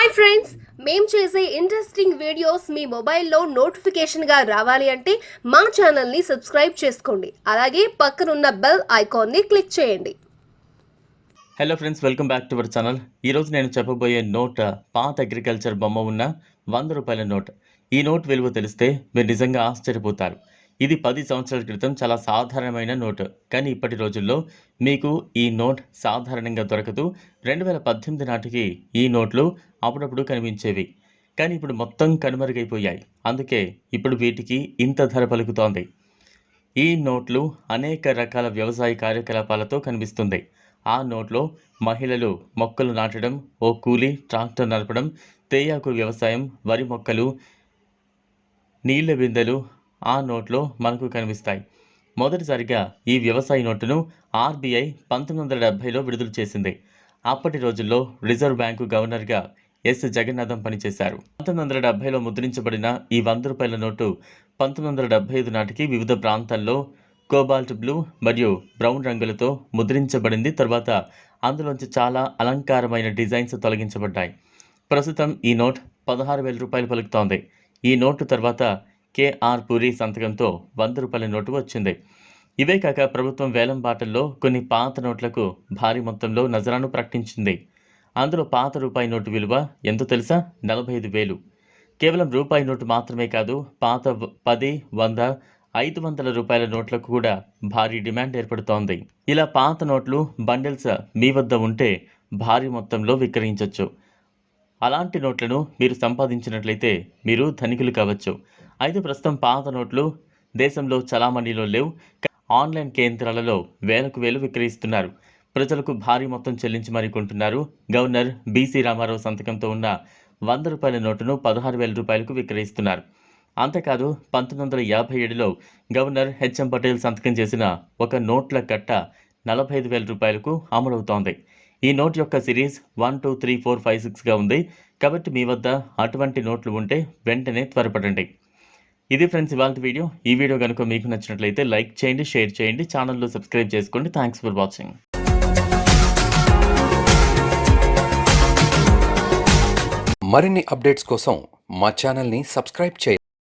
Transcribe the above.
Hi friends మేము చేసే interesting videos మీ మొబైల్లో నోటిఫికేషన్గా రావాలి అంటే మా ఛానల్ని సబ్స్క్రైబ్ చేసుకోండి. అలాగే పక్కనున్న బెల్ ఐకాన్ని క్లిక్ చేయండి. Hello friends welcome back to our channel ఈరోజు నేను చెప్పబోయే నోట్ పాత అగ్రికల్చర్ బొమ్మ ఉన్న వంద రూపాయల నోట్ ఈ నోట్ విలువ తెలిస్తే మీరు నిజంగా ఆశ్చర్యపోతారు. ఇది పది సంవత్సరాల క్రితం చాలా సాధారణమైన నోట్. కానీ ఇప్పటి రోజుల్లో మీకు ఈ నోట్ సాధారణంగా దొరకదు. రెండు వేల పద్దెనిమిది నాటికి ఈ నోట్లు అప్పుడప్పుడు కనిపించేవి. కానీ ఇప్పుడు మొత్తం కనుమరుగైపోయాయి. అందుకే ఇప్పుడు వీటికి ఇంత ధర పలుకుతోంది. ఈ నోట్లు అనేక రకాల వ్యవసాయ కార్యకలాపాలతో కనిపిస్తుంది. ఆ నోట్లో మహిళలు మొక్కలు నాటడం ఓ కూలి ట్రాక్టర్ నడపడం తేయాకు వ్యవసాయం వరి మొక్కలు నీళ్ళ బిందెలు ఆ నోట్లో మనకు కనిపిస్తాయి. మొదటిసారిగా ఈ వ్యవసాయ నోటును ఆర్బీఐ పంతొమ్మిది వందల డెబ్బైలో విడుదల చేసింది. అప్పటి రోజుల్లో రిజర్వ్ బ్యాంకు గవర్నర్గా ఎస్. జగన్నాథం పనిచేశారు. పంతొమ్మిది వందల డెబ్బైలో ముద్రించబడిన ఈ వంద రూపాయల నోటు పంతొమ్మిది వందల డెబ్బై ఐదు నాటికి వివిధ ప్రాంతాల్లో కోబాల్ట్ బ్లూ మరియు బ్రౌన్ రంగులతో ముద్రించబడింది. తర్వాత అందులోంచి చాలా అలంకారమైన డిజైన్స్ తొలగించబడ్డాయి. ప్రస్తుతం ఈ నోట్ పదహారు వేల రూపాయలు పలుకుతోంది. ఈ నోటు తర్వాత కేఆర్ పూరి సంతకంతో వంద రూపాయల నోటు వచ్చింది. ఇవే కాక ప్రభుత్వం వేలం బాటల్లో కొన్ని పాత నోట్లకు భారీ మొత్తంలో నజరాను ప్రకటించింది. అందులో పాత రూపాయి నోటు విలువ ఎంతో తెలుసా? నలభై ఐదు వేలు. కేవలం రూపాయి నోటు మాత్రమే కాదు పాత పది వంద ఐదు వందల రూపాయల నోట్లకు కూడా భారీ డిమాండ్ ఏర్పడుతోంది. ఇలా పాత నోట్లు బండిల్స్ మీ వద్ద ఉంటే భారీ మొత్తంలో విక్రయించవచ్చు అలాంటి నోట్లను మీరు సంపాదించినట్లయితే మీరు ధనికులు కావచ్చు. అయితే ప్రస్తుతం పాత నోట్లు దేశంలో చలామణిలో లేవు. ఆన్లైన్ కేంద్రాలలో వేలకు వేలు విక్రయిస్తున్నారు. ప్రజలకు భారీ మొత్తం చెల్లించి మరీ కొంటున్నారు. గవర్నర్ బీసీ రామారావు సంతకంతో ఉన్న వంద రూపాయల నోటును పదహారు వేల రూపాయలకు విక్రయిస్తున్నారు. అంతేకాదు పంతొమ్మిది వందల యాభై ఏడులో గవర్నర్ హెచ్ఎం పటేల్ సంతకం చేసిన ఒక నోట్ల కట్ట నలభై ఐదు వేల రూపాయలకు అమలవుతోంది. ఈ నోట్ యొక్క series one two three four five సిక్స్గా ఉంది. కాబట్టి మీ వద్ద అటువంటి నోట్లు ఉంటే వెంటనే త్వరపడండి. ఇది ఫ్రెండ్స్ ఇవాళ వీడియో. ఈ వీడియో కనుక మీకు నచ్చినట్లయితే లైక్ చేయండి షేర్ చేయండి ఛానల్లో సబ్స్క్రైబ్ చేసుకోండి. Thanks for watching. మరిన్ని అప్డేట్స్ కోసం మా ఛానల్ని సబ్స్క్రైబ్ చేయండి.